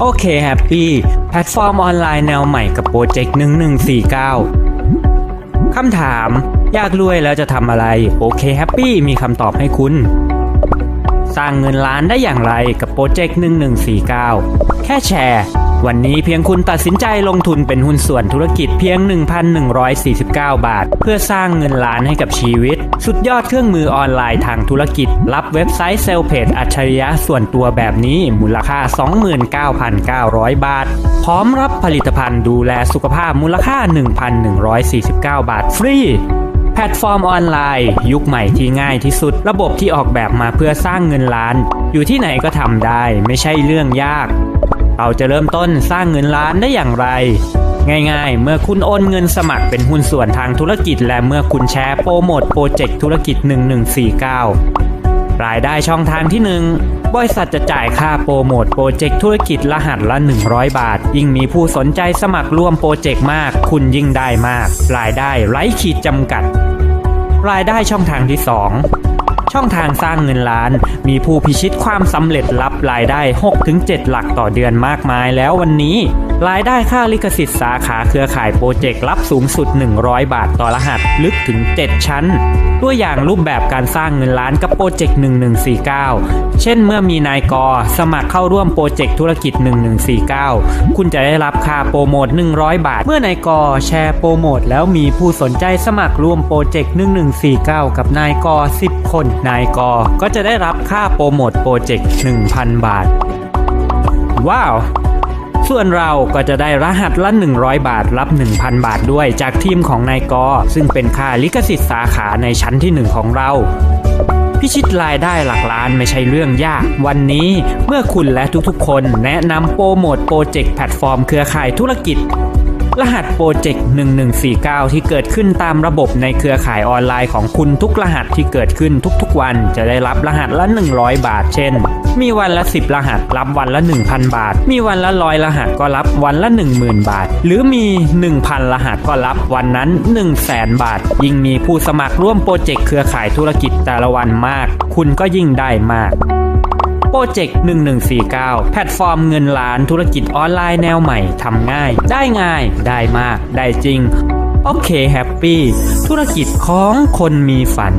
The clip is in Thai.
โอเคแฮปปี้แพลตฟอร์มออนไลน์แนวใหม่กับโปรเจกต์1149 คำถาม อยากรวยแล้วจะทำอะไร โอเคแฮปปี้มีคำตอบให้คุณ สร้างเงินล้านได้อย่างไรกับโปรเจกต์1149 แค่แชร์ วันนี้เพียงคุณตัดสินใจลงทุนเป็นหุ้นส่วนธุรกิจเพียง 1,149 บาท เพื่อสร้างเงินล้านให้กับชีวิต สุดยอดเครื่องมือออนไลน์ทางธุรกิจ รับเว็บไซต์เซลเพจอัจฉริยะส่วนตัวแบบนี้มูลค่า 29,900 บาท พร้อมรับผลิตภัณฑ์ดูแลสุขภาพมูลค่า 1,149 บาทฟรี แพลตฟอร์มออนไลน์ ยุคใหม่ที่ง่ายที่สุด ระบบที่ออกแบบมาเพื่อสร้างเงินล้าน อยู่ที่ไหนก็ทำได้ ไม่ใช่เรื่องยาก เราจะเริ่มต้นสร้างเงินล้านได้อย่างไร ง่ายๆ เมื่อคุณโอนเงินสมัครเป็นหุ้นส่วนทางธุรกิจ และเมื่อคุณแชร์โปรโมทโปรเจกต์ธุรกิจ 1149 รายได้ช่องทางที่ 1 บริษัทจะจ่ายค่าโปรโมทโปรเจกต์ธุรกิจรหัสละ 100 บาท ยิ่งมีผู้สนใจสมัครร่วมโปรเจกต์มาก คุณยิ่งได้มาก รายได้ไร้ขีดจำกัด รายได้ช่องทางที่ 2 ช่องทางสร้างเงินล้าน มีผู้พิชิตความสำเร็จรับรายได้ 6-7 หลักต่อเดือนมากมายแล้ววันนี้รายได้ค่าลิขสิทธิ์สาขาเครือข่ายโปรเจกต์รับสูงสุด 100 บาทต่อรหัสลึกถึง 7 ชั้น ตัวอย่างรูปแบบการสร้างเงินล้านกับโปรเจกต์ 1149 เช่นเมื่อมีนายกสมัครเข้าร่วมโปรเจกต์ธุรกิจ 1149 คุณจะได้รับค่าโปรโมท 100 บาท เมื่อนายกแชร์โปรโมท แล้วมีผู้สนใจสมัครร่วมโปรเจกต์ 1149 กับนายก10 คน นายกก็จะได้รับค่าโปรโมทโปรเจกต์ 1,000 บาท ว้าว ส่วนเราก็จะได้รหัสละ 100 บาทรับ 1,000 บาทด้วยจากทีมของนายกอ ซึ่งเป็นค่าลิขสิทธิ์สาขาในชั้นที่ 1 ของเราพิชิตรายได้หลักล้านไม่ใช่เรื่องยาก วันนี้เมื่อคุณและทุกๆคนแนะนำโปรโมทโปรเจกต์แพลตฟอร์มเครือข่ายธุรกิจ รหัสโปรเจกต์1149 ที่เกิดขึ้นตามระบบในเครือข่ายออนไลน์ของคุณทุกรหัสที่เกิดขึ้นทุกๆ วันจะได้รับรหัสละ 100 บาท เช่น มีวันละ 10 รหัสรับวันละ 1,000 บาท มีวันละร้อยรหัสก็รับวันละ 10,000 บาท หรือมี 1,000 รหัสก็รับวันนั้น 100,000 บาท ยิ่งมีผู้สมัครร่วมโปรเจกต์เครือข่ายธุรกิจแต่ละวันมาก คุณก็ยิ่งได้มาก โปรเจกต์1149 แพลตฟอร์มเงินล้านธุรกิจออนไลน์แนวใหม่ทำง่าย ได้ง่าย ได้มาก ได้จริง โอเคแฮปปี้ ธุรกิจของคนมีฝัน